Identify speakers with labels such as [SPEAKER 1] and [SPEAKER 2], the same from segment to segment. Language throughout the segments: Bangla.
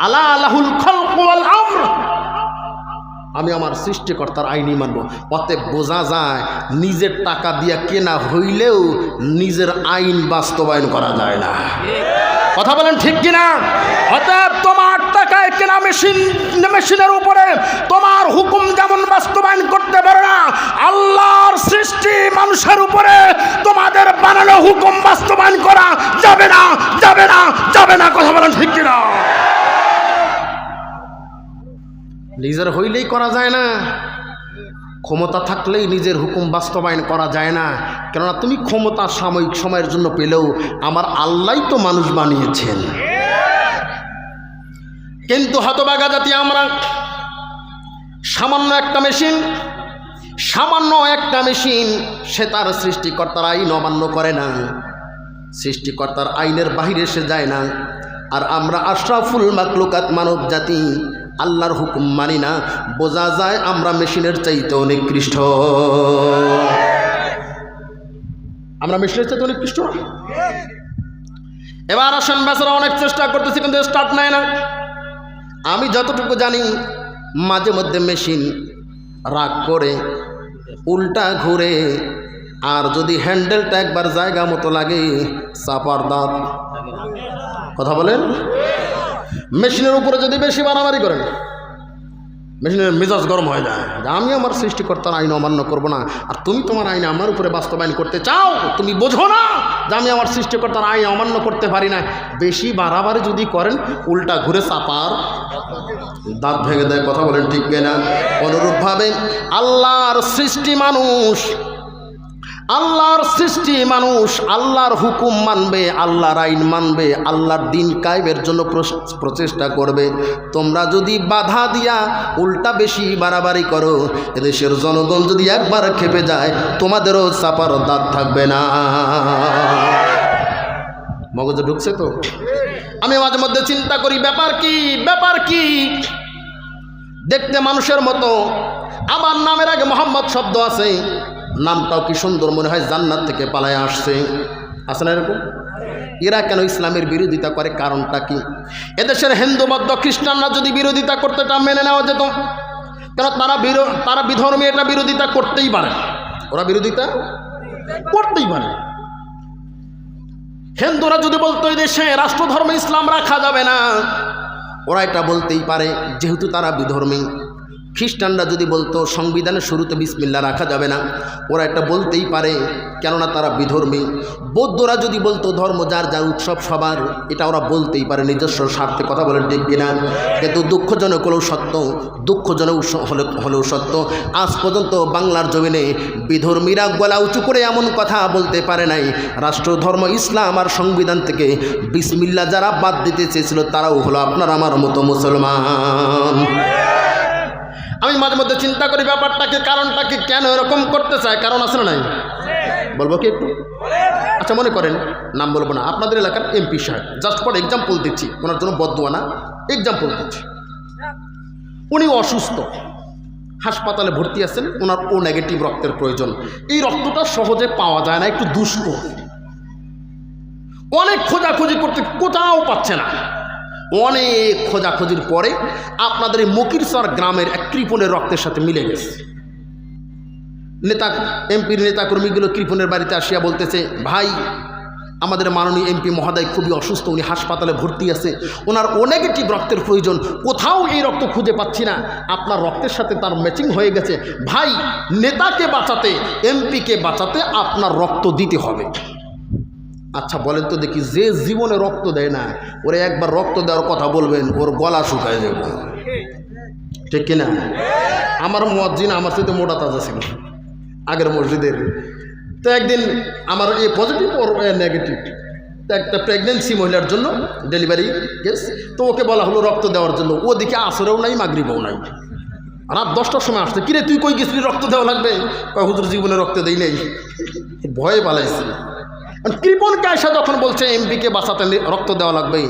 [SPEAKER 1] আলা আলাহুল খলক ওয়াল আমর। আমি আমার সৃষ্টিকর্তার আইনই মানব। অতএব বোঝা যায়, নিজের টাকা দিয়ে কেনা হইলেও নিজের আইন বাস্তবায়ন করা যায় না। কথা বলেন ঠিক কিনা? অতএব তোমার টাকায় কেনা মেশিন, মেশিনের উপরে তোমার হুকুম যেমন বাস্তবায়ন করতে পারে না, আল্লাহর সৃষ্টি মানুষের উপরে তোমাদের বানানো হুকুম বাস্তবায়ন করা যাবে না যাবে না যাবে না। কথা বলেন ঠিক কিনা? নিজের হইলেই করা যায় না। ক্ষমতা থাকলেই নিজের হুকুম বাস্তবায়ন করা যায় না। কেননা তুমি ক্ষমতা সাময়িক সময়ের জন্য পেলেও আমার আল্লাহ তো মানুষ বানিয়েছেন। কিন্তু হতবাগা জাতি আমরা, সামান্য একটা মেশিন, সামান্য একটা মেশিন সে তার সৃষ্টিকর্তার আইন অমান্য করে না। সৃষ্টিকর্তার আইনের বাহিরে সে যায় না। আর আমরা আশরাফুল মাকলুকাত মানব জাতি আল্লাহর হুকুম মানি না। বোঝা যায় আমরা মেশিনের চাইতে নিকৃষ্ট। আমরা মেশিনের চাইতে নিকৃষ্ট। না এবার আসেন বেচারা, অনেক চেষ্টা করতেছি, কিন্তু স্টার্ট নেয় না। আমি যতটুকু জানি, মাঝে মধ্যে মেশিন রাগ করে, উল্টা ঘুরে, আর যদি হ্যান্ডেলটা একবার জায়গা মতো লাগে, চাপার দাঁত। কথা বলেন? মেশিনের উপরে যদি বেশি বাড়াবাড়ি করেন, মেশিনের মেজাজ গরম হয়ে যায়। আমি আমার সৃষ্টিকর্তার আইন অমান্য করব না, আর তুমি তোমার আইন আমার উপরে বাস্তবায়ন করতে চাও, তুমি বোঝো না যে আমি আমার সৃষ্টিকর্তার আইন অমান্য করতে পারি না। বেশি বাড়াবাড়ি যদি করেন, উল্টা ঘুরে চাপার দাঁত ভেঙে দেয়, কথা বলেন ঠিক না অনুরূপভাবে আল্লাহর সৃষ্টি মানুষ আল্লাহর সৃষ্টি মানুষ, আল্লাহর হুকুম মানবে, আল্লাহর আইন মানবে, আল্লাহর দিন কায়েবের জন্য প্রচেষ্টা করবে। তোমরা যদি বাধা দিয়া উল্টা বেশি বাড়াবাড়ি করো, এদেশের জনগণ যদি একবার খেপে যায়, তোমাদেরও চাপার দাঁত থাকবে না। মগজে ঢুকছে তো? আমি মাঝে মধ্যে চিন্তা করি, ব্যাপার কি ব্যাপার কি? দেখতে মানুষের মতো। আমার নামের আগে মোহাম্মদ শব্দ আছে। নামটাও কি সুন্দর মনে হয়, জান্নাত থেকে পালায় আসছে। আছে না এরকম? এরা কেন ইসলামের বিরোধিতা করে, কারণটা কি? এদেশের হিন্দু, বৌদ্ধ, খ্রিস্টানরা যদি বিরোধিতা করতে তা মেনে নেওয়া যেত, কেন তারা তারা বিধর্মী, এটা বিরোধিতা করতেই পারে। ওরা বিরোধিতা করতেই পারে। হিন্দুরা যদি বলতো, এই দেশে রাষ্ট্রধর্ম ইসলাম রাখা যাবে না, ওরা এটা বলতেই পারে, যেহেতু তারা বিধর্মী। খ্রিস্টানরা যদি বলতো, সংবিধানের শুরুতে বিসমিল্লা রাখা যাবে না, ওরা এটা বলতেই পারে, কেননা তারা বিধর্মী। বৌদ্ধরা যদি বলতো, ধর্ম যার যার উৎসব সবার, এটা ওরা বলতেই পারে, নিজস্ব স্বার্থে কথা বলেন ঠিক কিনা। কিন্তু দুঃখজনক হলেও সত্য, দুঃখজনক হলে হলেও সত্য, আজ পর্যন্ত বাংলার জমিনে বিধর্মীরা গলা উঁচু করে এমন কথা বলতে পারে নাই। রাষ্ট্র, ধর্ম, ইসলাম আর সংবিধান থেকে বিসমিল্লা যারা বাদ দিতে চেয়েছিল, তারাও হলো আপনার, আমার মতো মুসলমান। আমি মাঝে মধ্যে চিন্তা করি ব্যাপারটাকে কারণটাকে কেন এরকম করতে চায়, কারণ আছে না নাই? বলব কি একটু? আচ্ছা মনে করেন, নাম বলব না, আপনাদের এলাকার এমপি সাহেব জাস্ট ফর এক্সাম্পল দিচ্ছি, ওনার জন্য বদুয়া না এক্সাম্পল দিচ্ছি। উনি অসুস্থ, হাসপাতালে ভর্তি আছেন, ওনার ও নেগেটিভ রক্তের প্রয়োজন। এই রক্তটা সহজে পাওয়া যায় না, একটু দুষ্ক অনেক খোঁজাখুঁজি করতে কোথাও পাচ্ছে না। অনেক খোঁজাখুঁজির পরে আপনাদের এই মকিরসর গ্রামের এক কৃপণের রক্তের সাথে মিলে গেছে। নেতা, এমপির নেতাকর্মীগুলো কৃপণের বাড়িতে আসিয়া বলতেছে, ভাই, আমাদের মাননীয় এমপি মহোদয় খুবই অসুস্থ, উনি হাসপাতালে ভর্তি আছে। ওনার নেগেটিভ রক্তের প্রয়োজন, কোথাও এই রক্ত খুঁজে পাচ্ছি না। আপনার রক্তের সাথে তার ম্যাচিং হয়ে গেছে। ভাই, নেতাকে বাঁচাতে, এমপিকে বাঁচাতে আপনার রক্ত দিতে হবে। আচ্ছা বলেন তো দেখি, যে জীবনে রক্ত দেয় না, ওরে একবার রক্ত দেওয়ার কথা বলবেন, ওর গলা শুকায় যাবে। ঠিক কিনা? আমার মসজিদ আমার সাথে মোটা তাজা ছিল, আগের মসজিদের। তো একদিন আমার এ পজিটিভ ওর নেগেটিভ একটা প্রেগনেন্সি মহিলার জন্য ডেলিভারি কেস তো ওকে বলা হলো রক্ত দেওয়ার জন্য। ও দিকে আসরেও নাই, মাগরিবও নাই। রাত দশটার সময় আসছে, কিরে, তুই কই গেছিলি? রক্ত দেওয়া লাগবে? হুজুর, জীবনে রক্ত দেই নেই। ভয়ে পালাইছি। আর কৃপণকে আসা যখন বলছে, এমপিকে বাঁচাতে রক্ত দেওয়া লাগবে।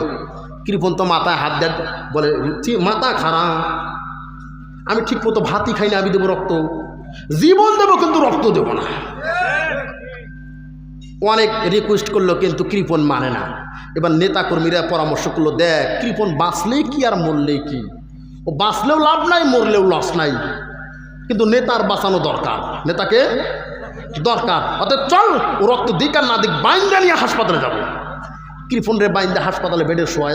[SPEAKER 1] কৃপন তো মাথায় হাত দেয়, বলে "চি- মাথা খারাপ। আমি ঠিক মতো ভাতই খাই না, আমি দেবো রক্ত। জীবন দেবো, কিন্তু রক্ত দেবো না। অনেক রিকোয়েস্ট করল, কিন্তু কৃপন মানে না। এবার নেতা কর্মীরা পরামর্শ করল, দেখ, কৃপন বাঁচলেই কি আর মরলেই কি? ও বাঁচলেও লাভ নাই, মরলেও লস নাই। কিন্তু নেতার বাঁচানো দরকার। নেতাকে দরকার। অর্থাৎ চল ও রক্ত দিক আর না দিক বাইন্দা নিয়ে হাসপাতালে যাব। কৃপন রে বাইন্দা হাসপাতালে বেডে শোয়া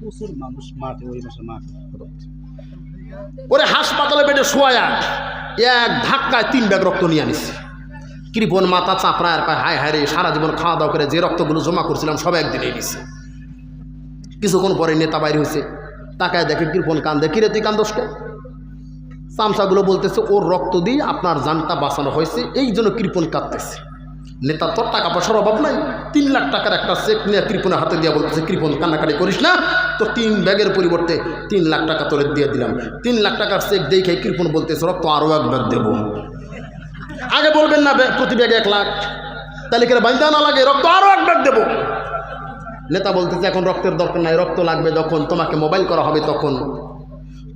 [SPEAKER 2] প্রচুর মানুষ মাঠে ওই মাসে মাঠ।
[SPEAKER 1] ওরে হাসপাতালে বেডে শোয়া এক ধাক্কায় তিন ব্যাগ রক্ত নিয়ে আনিস কৃপন মাথা চাপড়ায় আর কয় হায় হায় রে সারা জীবন খাওয়া দাওয়া করে যে রক্তগুলো জমা করছিলাম সব একদিনে নিছে। কিছুক্ষণ পরে নেতা বাইরে হয়েছে তাকায় দেখে কৃপন কান্দে? কিরে তুই কান্দোসকে চামচাগুলো বলতেছে, ওর রক্ত দিয়ে আপনার জানটা বাঁচানো হয়েছে, এই জন্য কৃপন কাঁদতেছে। নেতার তোর টাকা পয়সার অভাব নাই, তিন লাখ টাকার একটা চেক নিয়ে কৃপনের হাতে দিয়ে বলতেছে, কৃপন, কান্নাকাটি করিস না তো তিন ব্যাগের পরিবর্তে তিন লাখ টাকা তোরে দিয়ে দিলাম। তিন লাখ টাকার চেক দেখে কৃপন বলতেছে, রক্ত আরও এক ব্যাগ দেবো। আগে বলবেন না প্রতি ব্যাগে এক লাখ। তাহলে কেন বাইন্দা না লাগে? রক্ত আরও এক ব্যাগ দেবো। নেতা বলতেছে, এখন রক্তের দরকার নাই, রক্ত লাগবে যখন, তোমাকে মোবাইল করা হবে তখন।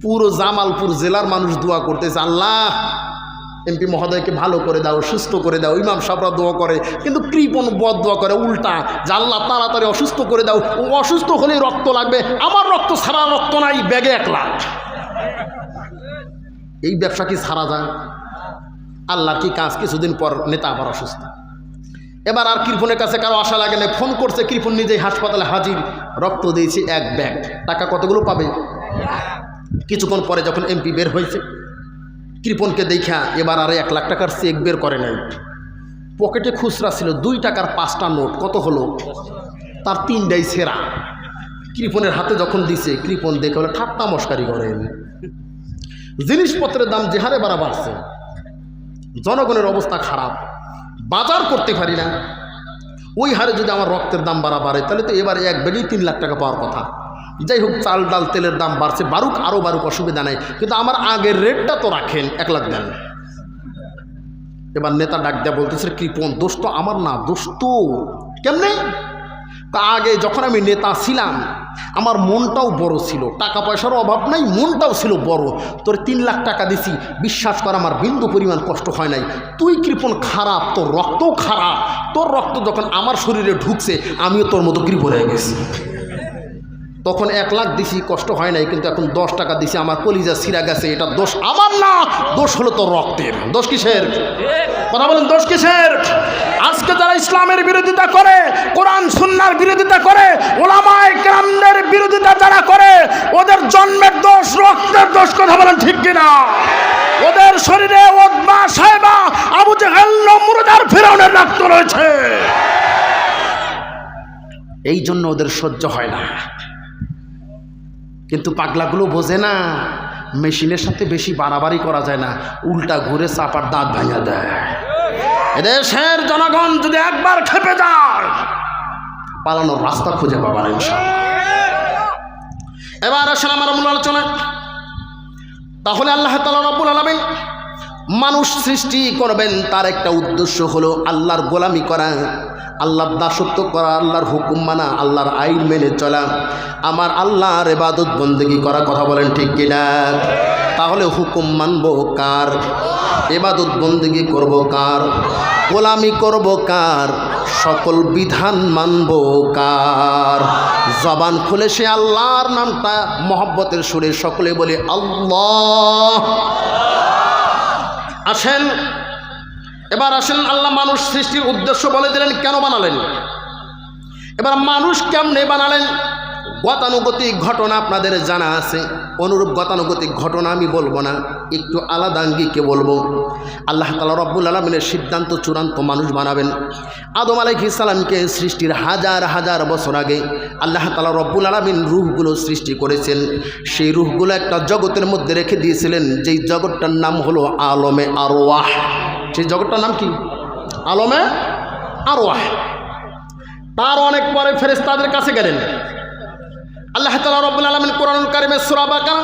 [SPEAKER 1] পুরো জামালপুর জেলার মানুষ দোয়া করতেছে, আল্লাহ, এমপি মহোদয়কে ভালো করে দাও, সুস্থ করে দাও, ইমাম সাহরা দোয়া করে, কিন্তু কৃপন বদ দোয়া করে, উল্টা, যে আল্লাহ তাড়াতাড়ি অসুস্থ করে দাও, ও অসুস্থ হলেই রক্ত লাগবে, আমার রক্ত সারা রক্ত নাই, ব্যাগে এক লাখ। এই ব্যবসা কি সারা যায়? আল্লাহর কি কাজ কিছুদিন পর নেতা আবার অসুস্থ। এবার আর কৃপনের কাছে কারও আশা লাগে না, ফোন করছে কৃপন নিজেই হাসপাতালে হাজির, রক্ত দিয়েছি এক ব্যাগ। টাকা কতগুলো পাবে? কিছুক্ষণ পরে যখন এমপি বের হয়েছে কৃপনকে দেখা এবার আর এক লাখ টাকার চেক বের করে নাই। পকেটে খুচরা ছিল দুই টাকার পাঁচটা নোট, কত হলো? তার তিনটাই সেরা। কৃপনের হাতে যখন দিছে কৃপন দেখে বলে, ঠাট্টা মস্কারি করেন। জিনিসপত্রের দাম যে হারে বাড়া বাড়ছে জনগণের অবস্থা খারাপ। বাজার করতে পারি না। ওই হারে যদি আমার রক্তের দাম বাড়া বাড়ে তাহলে তো এবারে এক ব্যাগেই তিন লাখ টাকা পাওয়ার কথা। যাই হোক চাল, ডাল, তেলের দাম বাড়ছে। বারুক আরও বারুক, অসুবিধা নাই। কিন্তু আমার আগের রেটটা তো রাখেন, এক লাখ দেন। এবার নেতা ডাক দেয়া বলতেছে কৃপন দোষ তো আমার না? দোষ তো কেমনে? তা আগে যখন আমি নেতা ছিলাম, আমার মনটাও বড় ছিল। টাকা পয়সার অভাব নাই, মনটাও ছিল বড়। তোর তিন লাখ টাকা দিছি, বিশ্বাস কর, আমার বিন্দু পরিমাণ কষ্ট হয় নাই। তুই কৃপণ খারাপ, তোর রক্তও খারাপ। তোর রক্ত যখন আমার শরীরে ঢুকছে, আমিও তোর মতো কৃপণ হয়ে গেছি। তখন এক লাখ দিছি, কষ্ট হয় নাই, কিন্তু এখন দশ টাকা দিছি, আমার কলিজা সিরা গেছে, এটা দোষ আমার না, দোষ হলো তোর রক্তের। দোষ কিসের? কথা বলেন, দোষ কিসের? আজকে যারা ইসলামের বিরোধিতা করে, কোরআন, সুন্নার বিরোধিতা করে, ওলামায় গ্রামদের বিরোধিতা যারা করে, ওদের জন্মের দোষ, রক্তের দোষ, কথা বলেন ঠিক কিনা? ওদের শরীরে ওদমা সাহেবা আবু জেহেল নমরুদার ফেরাউনের রক্ত রয়েছে। এই জন্য ওদের সহ্য হয় না। কিন্তু পাগলাগুলো বোঝে না। মেশিনের সাথে বেশি বাড়াবাড়ি করা যায় না। উল্টা ঘুরে চাপার দাঁত ভাঙা দেয়। এদেশের জনগণ যদি একবার খেপে যায়, পালানোর রাস্তা খুঁজে পাবার এবার আসেন আমার মূল আলোচনা। তাহলে আল্লাহ তালা রব্বুল আলমিন মানুষ সৃষ্টি করবেন, তার একটা উদ্দেশ্য হলো আল্লাহর গোলামি করা। আল্লাহর দাসত্ব করা, আল্লাহর হুকুম মানা, আল্লাহর আইন মেনে চলা, আমার আল্লাহর এবাদত বন্দেগি করা কথা বলেন ঠিক কিনা? তাহলে হুকুম মানব কার? এবাদত বন্দেগি করব কার? গোলামি করব কার? সকল বিধান মানব কার? জবান খুলে সে আল্লাহর নামটা মহব্বতের সুরে সকলে বলে, আল্লাহ। আসেন এবার আসেন, আল্লাহ মানুষ সৃষ্টির উদ্দেশ্য বলে দিলেন, কেন বানালেন? এবার মানুষ কেমনে বানালেন? গতানুগতিক ঘটনা আপনাদের জানা আছে। অনুরূপ গতানুগতিক ঘটনা আমি বলব না, একটু আলাদা আঙ্গিকে বলব। আল্লাহ তালা রব্বুল আলমিনের সিদ্ধান্ত চূড়ান্ত মানুষ বানাবেন। আদম আলাইহি সালামকে সৃষ্টির হাজার হাজার বছর আগে আল্লাহ তালা রব্বুল আলমিন রুহগুলো সৃষ্টি করেছেন। সেই রুহগুলো একটা জগতের মধ্যে রেখে দিয়েছিলেন, যেই জগৎটার নাম হলো আলমে আরওয়াহ। সেই জগৎটার নাম কি আলমে আরওয়াহ তার অনেক পরে ফেরেস্তাদের কাছে গেলেন আল্লাহ তালা রব্বুল আলমিন কোরআন কারিমের সুরাবাকা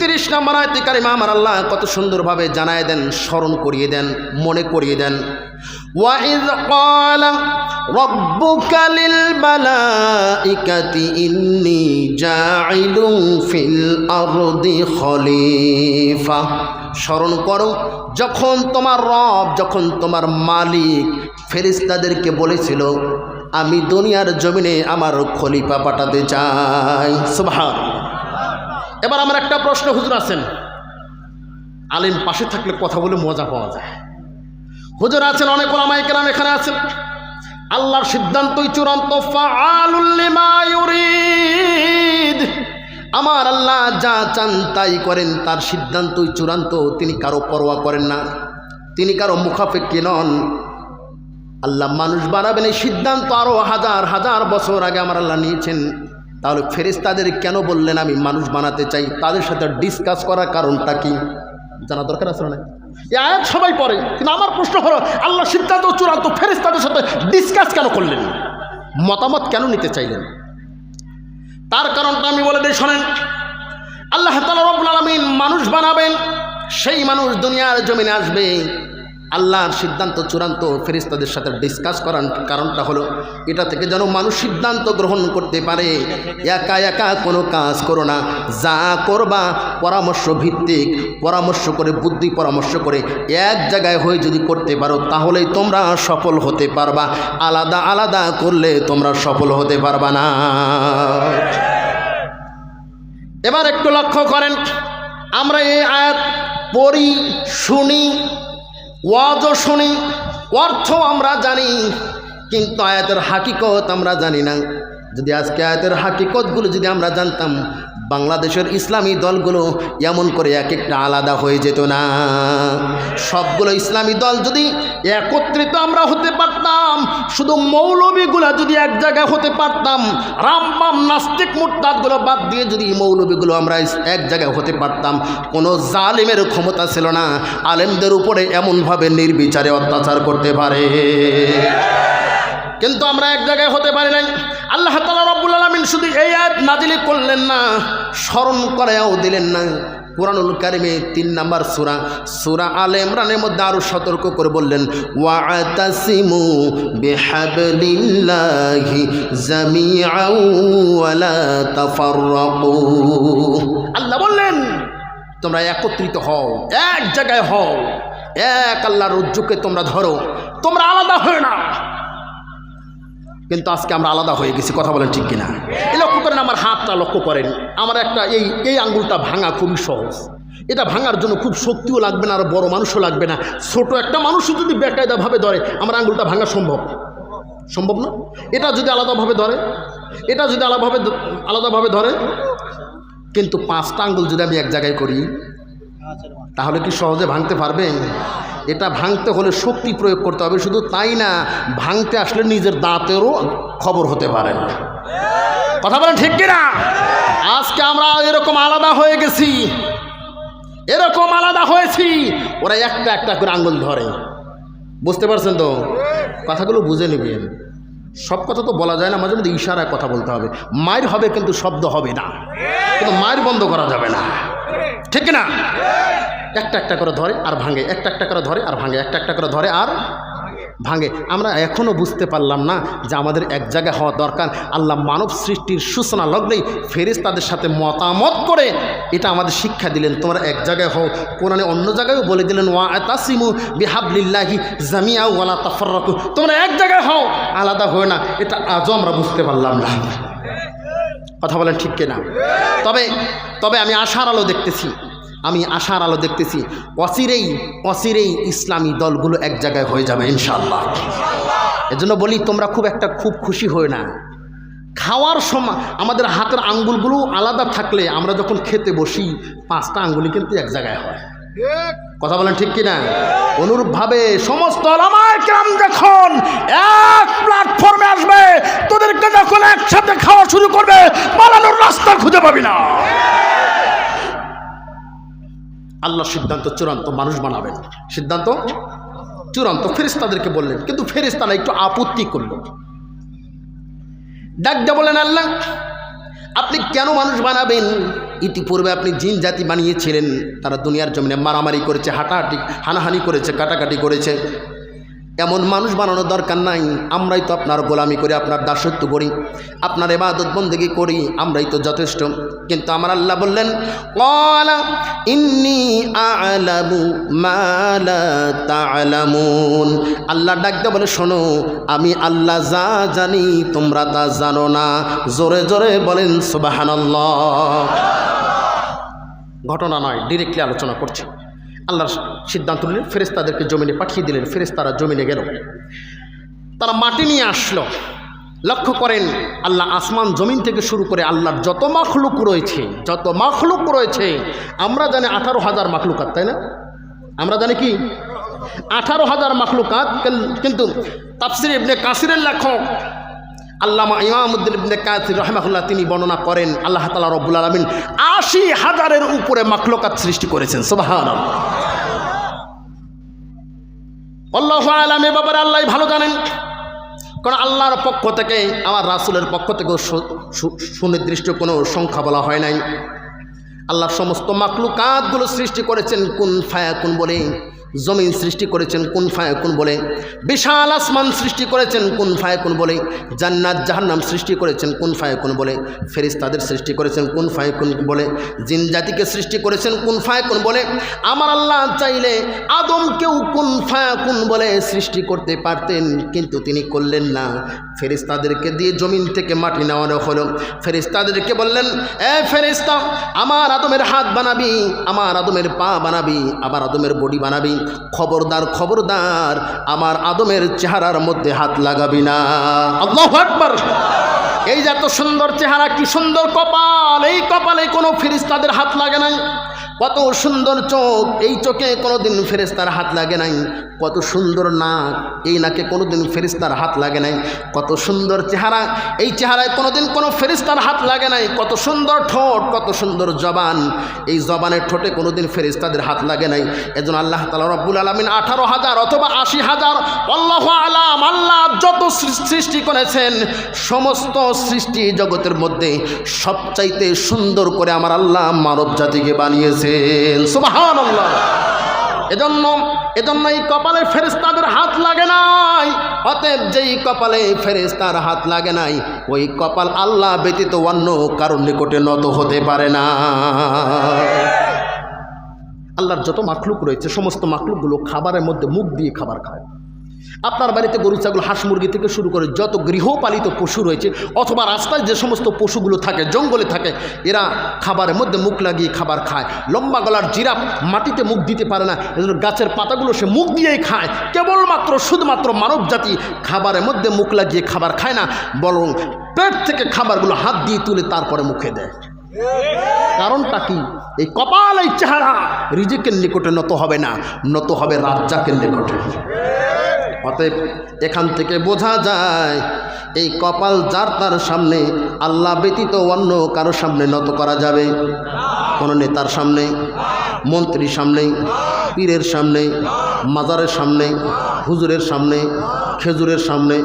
[SPEAKER 1] তিরিশ নম্বর আয়তি কারিমা আমার আল্লাহ কত সুন্দরভাবে জানায় দেন স্মরণ করিয়ে দেন মনে করিয়ে দেন ওয়াইদ قال ربك للملائكة إني جاعل في الأرض خليفة স্মরণ করো যখন তোমার রব, যখন তোমার মালিক ফেরিস্তাদেরকে বলেছিল, আমি দুনিয়ার জমিনে আমার খলিফা পাঠাতে চাই। সুবহান এবার আমার একটা প্রশ্ন, হুজুর আছেন? আলিম পাশে থাকলে কথা বলে মজা পাওয়া যায়। হুজুর আছেন অনেক ওলামাই কেরাম এখানে আছেন। আল্লাহর সিদ্ধান্তই চূড়ান্ত। ফাআলুল লিমা ইউরিদ। আমার আল্লাহ যা চান তাই করেন, তার সিদ্ধান্তই চূড়ান্ত। তিনি কারও পরোয়া করেন না, তিনি কারও মুখাপেক্ষি নন। আল্লাহ মানুষ বানাবেন এই সিদ্ধান্ত আরও হাজার হাজার বছর আগে আমার আল্লাহ নিয়েছেন। তাহলে ফেরেশতাদের কেন বললেন আমি মানুষ বানাতে চাই? তাদের সাথে ডিসকাস করার কারণটা কি? জানা দরকার আছে না এই আয়াত সবাই পড়ে, কিন্তু আমার প্রশ্ন হলো, আল্লাহ সিদ্ধান্ত চূড়ান্ত ফেরেশতাদের সাথে ডিসকাস কেন করলেন? মতামত কেন নিতে চাইলেন? তার কারণটা আমি বলে দিই, শোনেন। আল্লাহ তালা রব্বুল আলমিন মানুষ বানাবেন, সেই মানুষ দুনিয়ার জমিনে আসবে। আল্লাহর সিদ্ধান্ত চূড়ান্ত ফেরিস্তাদের সাথে ডিসকাস করার কারণটা হলো, এটা থেকে যেন মানুষ সিদ্ধান্ত গ্রহণ করতে পারে। একা একা কোনো কাজ করো না। যা করবা, পরামর্শ ভিত্তিক, পরামর্শ করে, বুদ্ধি পরামর্শ করে, এক জায়গায় হয়ে যদি করতে পারো, তাহলেই তোমরা সফল হতে পারবা। আলাদা আলাদা করলে তোমরা সফল হতে পারবা না। এবার একটু লক্ষ্য করেন, আমরা এই আয়াত পড়ি, শুনি ওয়াজও শুনি অর্থ আমরা জানি, কিন্তু আয়াতের হাকিকত আমরা জানি না। যদি আজকে আয়াতের হাকিকতগুলো যদি আমরা জানতাম বাংলাদেশের ইসলামী দলগুলো এমন করে এক একটা আলাদা হয়ে যেত না। সবগুলো ইসলামী দল যদি একত্রিত আমরা হতে পারতাম, শুধু মৌলবীগুলো যদি এক জায়গায় হতে পারতাম রামবাম নাস্তিক মুরতাদগুলো বাদ দিয়ে যদি মৌলবীগুলো আমরা এক জায়গায় হতে পারতাম, কোনো জালিমের ক্ষমতা ছিল না। আলেমদের উপরে এমনভাবে নির্বিচারে অত্যাচার করতে পারে। কিন্তু আমরা এক জায়গায় হতে পারি নাই। আল্লাহ তালা রব্বুল আলমিন শুধু এই আয়াত নাজিলি করলেন না, স্মরণ করেও দিলেন না। কোরআনুল কারিমে তিন নাম্বার সুরা সুরা আলে ইমরানের মধ্যে আরও সতর্ক করে বললেন, ওয়াতাসিমু বিহাবলিল্লাহি জামিআও ওয়ালা তাফাররাকু। আল্লাহ বললেন, তোমরা একত্রিত হও, এক জায়গায় হও, এক আল্লাহর রজ্জুকে তোমরা ধরো, তোমরা আলাদা হয়ে না কিন্তু আজকে আমরা আলাদা হয়ে গেছি, কথা বলেন ঠিক কিনা? এই লক্ষ্য করেন, আমার হাতটা লক্ষ্য করেন। আমার একটা এই এই আঙ্গুলটা ভাঙা খুবই সহজ। এটা ভাঙার জন্য খুব শক্তিও লাগবে না, আর বড় মানুষও লাগবে না। ছোট একটা মানুষও যদি বেকায়দাভাবে ধরে, আমার আঙ্গুলটা ভাঙা সম্ভব? সম্ভব না? এটা যদি আলাদাভাবে ধরে, এটা যদি আলাদাভাবে আলাদাভাবে ধরে, কিন্তু পাঁচটা আঙ্গুল যদি আমি এক জায়গায় করি, তাহলে কি সহজে ভাঙতে পারবেন? এটা ভাঙতে হলে শক্তি প্রয়োগ করতে হবে। শুধু তাই না, ভাঙতে আসলে নিজের দাঁতেরও খবর হতে পারে। না কথা বলেন ঠিক কিনা? আজকে আমরা এরকম আলাদা হয়ে গেছি। এরকম আলাদা হয়েছি, ওরা একটা একটা করে আঙ্গুল ধরে। বুঝতে পারছেন তো? কথাগুলো বুঝে নেবেন। সব কথা তো বলা যায় না, মাঝে মধ্যে ইশারায় কথা বলতে হবে। মায়ের হবে কিন্তু শব্দ হবে না। কিন্তু মায়ের বন্ধ করা যাবে না। ঠিক না একটা একটা করে ধরে আর ভাঙে, একটা একটা করে ধরে আর ভাঙে, একটা একটা করে ধরে আর ভাঙে। আমরা এখনও বুঝতে পারলাম না যে আমাদের এক জায়গায় হওয়া দরকার। আল্লাহ মানব সৃষ্টির সূচনা লগ্নেই ফেরিস তাদের সাথে মতামত করে এটা আমাদের শিক্ষা দিলেন। তোমরা এক জায়গায় হও। কোরআনে অন্য জায়গায়ও বলে দিলেন, ওয়া তাসিমু বিহাবলিল্লাহি জামিয়া ওয়ালা তাফাররাকু। তোমরা এক জায়গায় হও, আলাদা হয়ে না। এটা আজও আমরা বুঝতে পারলাম না। কথা বলেন ঠিক কিনা? তবে তবে আমি আশার আলো দেখতেছি। আমি আশার আলো দেখতেছি। অচিরেই অচিরেই ইসলামী দলগুলো এক জায়গায় হয়ে যাবে ইনশাল্লাহ এজন্য বলি, তোমরা খুব একটা খুব খুশি হয়ে না। খাওয়ার সময়, আমাদের হাতের আঙ্গুলগুলো আলাদা থাকলে আমরা যখন খেতে বসি, পাঁচটা আঙ্গুলি কিন্তু এক জায়গায় হয়। কথা বলেন ঠিক কিনা? অনুরূপভাবে সমস্ত ওলামায়ে কেরাম যখন এক প্ল্যাটফর্মে আসবে, তোদেরকে যখন একসাথে খাওয়া শুরু করবে পালানোর রাস্তা খুঁজে পাবি না। আল্লাহ সিদ্ধান্ত চূড়ান্ত মানুষ বানাবেন। সিদ্ধান্ত চূড়ান্ত ফেরিস্তাদেরকে বললেন। কিন্তু ফেরিস্তারা একটু আপত্তি করল। ডাকটা বলেন আল্লাহ, আপনি কেন মানুষ বানাবেন? ইতিপূর্বে আপনি জিন জাতি বানিয়েছিলেন। তারা দুনিয়ার জমিনে মারামারি করেছে, হাঁটাহাঁটি, হানাহানি করেছে, কাটাকাটি করেছে। এমন মানুষ বানানোর দরকার নাই, আমরাই তো আপনার গোলামি করে, আপনার দাসত্ব করি, আপনার এবাদত বন্দেগি করি, আমরাই তো যথেষ্ট। কিন্তু আমার আল্লাহ বললেন ইন্নি আল্লাহ ডাকতে বলে, শোনো, আমি আল্লাহ যা জানি, তোমরা তা জানো না। জোরে জোরে বলেন, সুবাহানাল্লাহ। ঘটনা নয় ডিরেক্টলি আলোচনা করছে। আল্লাহর সিদ্ধান্ত নিলেন ফেরেস্তাদেরকে জমিনে পাঠিয়ে দিলেন ফেরেস্তারা জমিনে গেল। তারা মাটি নিয়ে আসলো। লক্ষ্য করেন, আল্লাহ আসমান জমিন থেকে শুরু করে আল্লাহর যত মাখলুক রয়েছে, যত মাখলুক রয়েছে, আমরা জানি আঠারো হাজার মাখলুকাত, তাই না? আমরা জানি কি? আঠারো হাজার মাখলুকাত, কিন্তু তাফসির ইবনে কাসিরের লেখক আল্লামা ইমামুদ্দিন ইবনে কাসির রহমাহুল্লাহ তিনি বর্ণনা করেন, আল্লাহ তালা রব্বুল আলমিন আশি হাজারের উপরে মাখলুকাত সৃষ্টি করেছেন সোবাহান আল্লাহ আলাম ব্যাপারে আল্লাহ ভালো জানেন। কারণ আল্লাহর পক্ষ থেকে, আমার রাসুলের পক্ষ থেকেও সুনির্দিষ্ট কোনো সংখ্যা বলা হয় নাই। আল্লাহ সমস্ত মাকলুকাতগুলো সৃষ্টি করেছেন, কোন ফায়া কোন বলে। জমিন সৃষ্টি করেছেন কোন ফায়া কোন বলে? বিশাল আসমান সৃষ্টি করেছেন কোন ফায়া কোন বলে? জান্নাত, জাহান্নাম সৃষ্টি করেছেন কোন ফায়া কোন বলে? ফেরিস্তাদের সৃষ্টি করেছেন কোন ফায়া কোন বলে? জিন জাতিকে সৃষ্টি করেছেন কোন ফায়া কোন বলে? আমার আল্লাহ চাইলে আদমকেও কোন ফায়া কোন বলে সৃষ্টি করতে পারতেন, কিন্তু তিনি করলেন না। ফেরিস্তাদেরকে দিয়ে জমিন থেকে মাটি নেওয়ানো হলো। ফেরিস্তাদেরকে বললেন, এ ফেরিস্তা আমার আদমের হাত বানাবি, আমার আদমের পা বানাবি আমার আদমের বডি বানাবি। খবরদার খবরদার, আমার আদমের চেহারার মধ্যে হাত লাগাবি না। আল্লাহ এই যে এত সুন্দর চেহারা, কি সুন্দর কপাল, এই কপালে কোনো ফিরিস্তাদের হাত লাগে নাই। কত সুন্দর চোখ, এই চোখে কোনোদিন ফেরেস্তার হাত লাগে নাই। কত সুন্দর নাক, এই নাকে কোনোদিন ফেরিস্তার হাত লাগে নাই। কত সুন্দর চেহারা, এই চেহারায় কোনোদিন কোনো ফেরিস্তার হাত লাগে নাই। কত সুন্দর ঠোঁট, কত সুন্দর জবান, এই জবানের ঠোঁটে কোনোদিন ফেরিস্তাদের হাত লাগে নাই। এজন্য আল্লাহ তালা রব্বুল আলমিন আঠারো হাজার অথবা আশি হাজার, আল্লাহ আলাম, আল্লাহ যত সৃষ্টি করেছেন, সমস্ত সৃষ্টি জগতের মধ্যে সবচাইতে সুন্দর করে আমার আল্লাহ মানব জাতিকে বানিয়েছেন সুবাহান আল্লাহ এজন্য এজন্য এই কপালে ফেরেস্তাদের হাত লাগে নাই। অতএব যেই কপালে ফেরেস্তার হাত লাগে নাই, ওই কপাল আল্লাহ ব্যতীত অন্য কারোর নিকটে নত হতে পারে না। আল্লাহর যত মাখলুক রয়েছে, সমস্ত মাখলুকগুলো খাবারের মধ্যে মুখ দিয়ে খাবার খায়। আপনার বাড়িতে গরু, ছাগল, হাঁস, মুরগি থেকে শুরু করে যত গৃহপালিত পশু রয়েছে অথবা রাস্তায় যে সমস্ত পশুগুলো থাকে, জঙ্গলে থাকে, এরা খাবারের মধ্যে মুখ লাগিয়ে খাবার খায়। লম্বা গলার জিরাফ মাটিতে মুখ দিতে পারে না, এজন্য গাছের পাতাগুলো সে মুখ দিয়েই খায়। কেবলমাত্র, শুধুমাত্র মানব জাতি খাবারের মধ্যে মুখ লাগিয়ে খাবার খায় না, বরং পেট থেকে খাবারগুলো হাত দিয়ে তুলে তারপরে মুখে দেয়। কারণটা কি? এই কপাল এই চেহারা রিজিকের নিকটে নত হবে না, নত হবে রাজ্জাকের নিকটে। অতএব এখান থেকে বোঝা যায়, এই কপাল যার তার সামনে, আল্লাহ ব্যতীত অন্য কারও সামনে নত করা যাবে। কোনো নেতার সামনে, মন্ত্রীর সামনে, পীরের সামনে, মাজারের সামনে, হুজুরের সামনে, খেজুরের সামনে,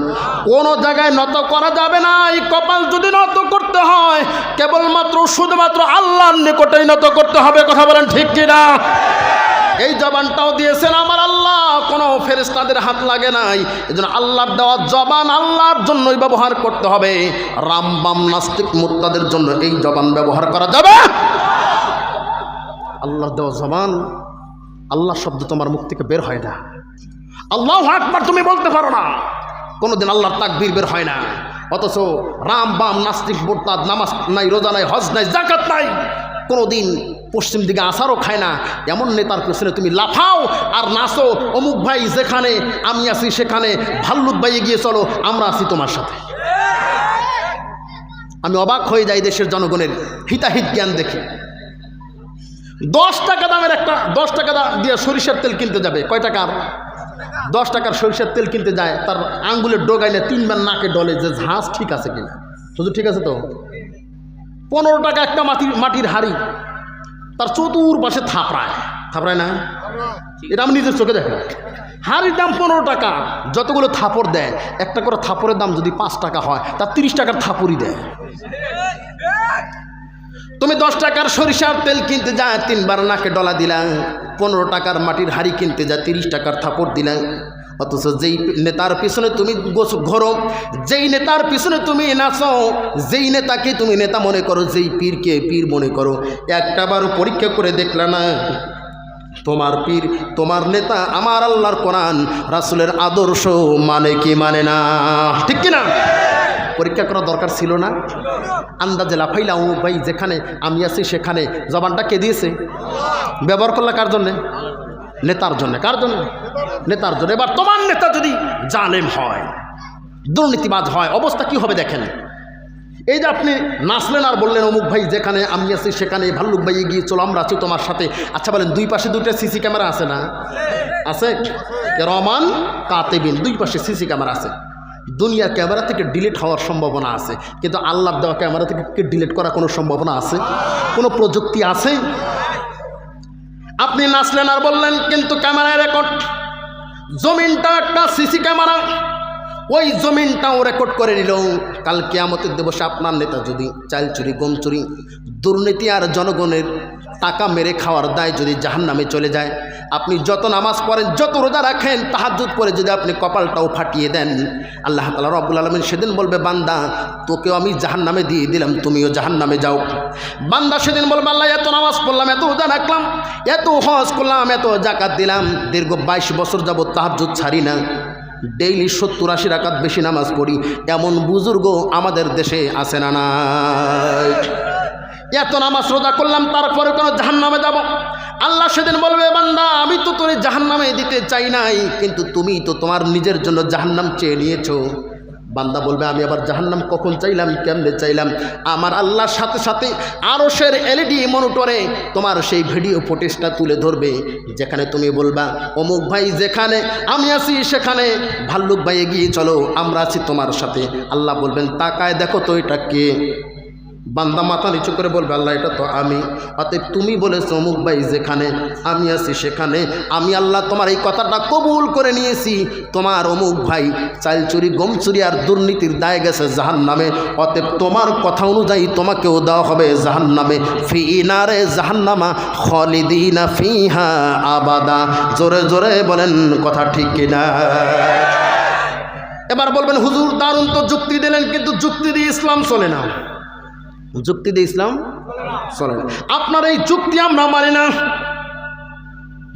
[SPEAKER 1] কোনো জায়গায় নত করা যাবে না। এই কপাল যদি নত করতে হয়, কেবলমাত্র শুধুমাত্র আল্লাহর নিকটেই নত করতে হবে। কথা বলেন ঠিক কিনা? এই জবানটাও দিয়েছেন আমার আল্লাহ। কোনো ফেরেস্তাদের হাত লাগে নাই। এই জন্য আল্লাহর দেওয়া জবান আল্লাহর জন্যই ব্যবহার করতে হবে। রাম বাম নাস্তিক মুক্তাদের জন্য এই জবান ব্যবহার করা যাবে। আল্লাহর দেওয়া জবান আল্লাহ শব্দ তোমার মুখ থেকে বের হয় না। আল্লাহ আকবার, তুমি বলতে পারো না। কোনোদিন আল্লাহর তাকবীর বের হয় না। অথচ রাম বাম নাস্তিক বোরতাদ নামাজ নাই, রোজা নাই, হজ নাই জাকাত নাই। কোনোদিন পশ্চিম দিকে আসারও খায় না। এমন নেতার পেছনে তুমি লাফাও আর নাচো। অমুক ভাই যেখানে, আমি আছি সেখানে। ভাল্লুক ভাই এগিয়ে চলো, আমরা আছি তোমার সাথে। আমি অবাক হয়ে যাই দেশের জনগণের হিতাহিত জ্ঞান দেখে। দশ টাকা দামের একটা, দশ টাকা দিয়ে সরিষার তেল কিনতে যাবে। কয় টাকার দশ টাকার সরিষার তেল কিনতে যায়, তার আঙ্গুলের ডোগায় না তিনবার নাকে ডলে যে ঝাঁস ঠিক আছে কিনা। শুধু ঠিক আছে তো? পনেরো টাকা একটা মাটির মাটির হাড়ি, তার চতুর পাশে থাপড়ায়। থাপড়ায় না? এটা আমি নিজের চোখে দেখলাম। হাড়ির দাম পনেরো টাকা, যতগুলো থাপড় দেয়, একটা করে থাপড়ের দাম যদি পাঁচ টাকা হয়, তার তিরিশ টাকার থাপড়ই দেয়। তুমি দশ টাকার সরিষার তেল কিনতে যায় তিনবার নাকে ডলা দিলাম পনেরো টাকার মাটির হাড়ি কিনতে যায় তিরিশ টাকার থাপড় দিলাম অথচ যেই নেতার পিছনে তুমি ঘোরো, যেই নেতার পিছনে তুমি নাচো, যেই নেতাকে তুমি নেতা মনে করো, যেই পীরকে পীর মনে করো একটাবারও পরীক্ষা করে দেখলে না, তোমার পীর, তোমার নেতা আমার আল্লাহর কোরআন, রাসুলের আদর্শ মানে কি মানে না, ঠিক কি না পরীক্ষা করার দরকার ছিল না? আন্দাজে লাফাইলা, ও ভাই যেখানে, আমি আছি সেখানে, জবানটা কে দিয়েছে? ব্যবহার করলে কার জন্যে? নেতার জন্য, কার জন্য? নেতার জন্য। এবার তোমার নেতা যদি জালেম হয়, দুর্নীতিবাজ হয়, অবস্থা কি হবে দেখেন? এই যে আপনি নাচলেন আর বললেন, অমুক ভাই যেখানে আমি আছি সেখানে ভাল্লুক ভাই গিয়ে চলো, আমরা আছি তোমার সাথে। আচ্ছা বলেন, দুই পাশে দুইটা সিসি ক্যামেরা আছে না? আছে? রমান কাতেবিন, দুই পাশে সিসি ক্যামেরা আছে। দুনিয়ার ক্যামেরা থেকে ডিলিট হওয়ার সম্ভাবনা আছে। কিন্তু আল্লাহর দেওয়া ক্যামেরা থেকে ডিলিট করার কোনো সম্ভাবনা আছে? কোনো প্রযুক্তি আছে? আপনি নাচলেন আর বললেন, কিন্তু ক্যামেরায় রেকর্ড জমিনটা একটা সিসি ক্যামেরা। ওই জমিনটাও রেকর্ড করে নিল। কাল কেয়ামতের দিবসে আপনার নেতা যদি চাইল চুরি গম চুরি দুর্নীতি আর জনগণের টাকা মেরে খাওয়ার দায় যদি জাহান নামে চলে যায়, আপনি যত নামাজ পড়েন, যত রোজা রাখেন তাহাজুদ করে যদি আপনি কপালটাও ফাটিয়ে দেন, আল্লাহ তালা রব্বুল আলমিন সেদিন বলবে, বান্দা, তোকেও আমি জাহান নামে দিয়ে দিলাম, তুমিও জাহান নামে যাও। বান্দা সেদিন বলবে, আল্লাহ, এত নামাজ পড়লাম, এত রোজা রাখলাম, এত হজ করলাম, এত জাকাত দিলাম, দীর্ঘ বাইশ বছর যাবত তাহাজুদ ছাড়ি না। ডেইলি সত্তর আশি রাকাত বেশি নামাজ পড়ি, এমন বুজুর্গ আমাদের দেশে আছে না নাই? এত নামাজ রোজা করলাম তারপরে কোনো জাহান নামে যাব? আল্লাহ সেদিন বলবে বান্দা, আমি তো তোর জাহান নামে দিতে চাই নাই, কিন্তু তুমি তো তোমার নিজের জন্য জাহান্নাম চেয়ে নিয়েছো। বান্দা বলবে, আমি আবার জাহান্নাম কখন চাইলাম, কেমনে চাইলাম? আমার আল্লাহর সাথে সাথে আরশের এলইডি মনিটরে তোমার সেই ভিডিও ফুটেজটা তুলে ধরবে, যেখানে তুমি বলবা, অমুক ভাই যেখানে, আমি আছি সেখানে, ভাল্লুক ভাই এগিয়ে চলো, আমরা আছি তোমার সাথে। আল্লাহ বলবেন, তাকায় দেখো তো এটা কে? বান্দা মাথা নিচু করে বলবে, আল্লাহ, এটা তো আমি। অতএব তুমি বলেছ, অমুক ভাই যেখানে, আমি আছি সেখানে। আমি আল্লাহ তোমার এই কথাটা কবুল করে নিয়েছি। তোমার অমুক ভাই চাল চুরি, গম চুরি আর দুর্নীতির দায় গেছে জাহান নামে অতএব তোমার কথা অনুযায়ী তোমাকেও দেওয়া হবে জাহান নামে ফি ইনারে জাহান্নামা খলিদিনা ফিহা আবাদা। জোরে জোরে বলেন কথা ঠিক কিনা? এবার বলবেন, হুজুর, দারুণ তো যুক্তি দিলেন, কিন্তু যুক্তি দিয়ে ইসলাম চলে না। যুক্তি দিয়ে ইসলাম চলে না। আপনার এই যুক্তি আমরা মানি না।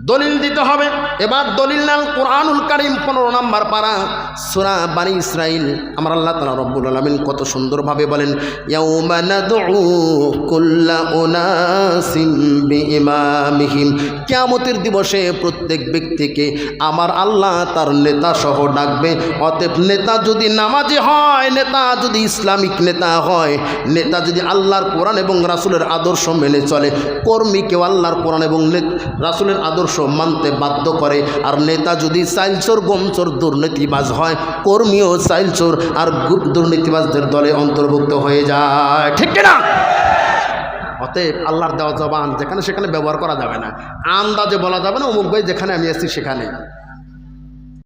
[SPEAKER 1] দলিল দিতে হবে। এবার দলিল নাল কোরআনুল কারিম পনেরো নম্বর পারা, সুরা বানি ইসরাইল আমার আল্লাহ তালা রব্বুল আলমিন কত সুন্দরভাবে বলেন কিয়ামতের দিবসে প্রত্যেক ব্যক্তিকে আমার আল্লাহ তার নেতা সহ ডাকবে। অতএব নেতা যদি নামাজি হয়, নেতা যদি ইসলামিক নেতা হয়, নেতা যদি আল্লাহর কোরআন এবং রাসুলের আদর্শ মেনে চলে কর্মীকেও আল্লাহর কোরআন এবং রাসুলের আদর্শ মানতে বাধ্য করে। আর নেতা যদি চাইলচোর গমচোর দুর্নীতিবাজ হয়, কর্মীও চাইলচোর আর দুর্নীতিবাজদের দলে অন্তর্ভুক্ত হয়ে যায়। ঠিক না অতএব আল্লাহর দেওয়া জবান যেখানে সেখানে ব্যবহার করা যাবে না। আন্দাজে বলা যাবে না, অমুক ভাই যেখানে আমি আছি সেখানে।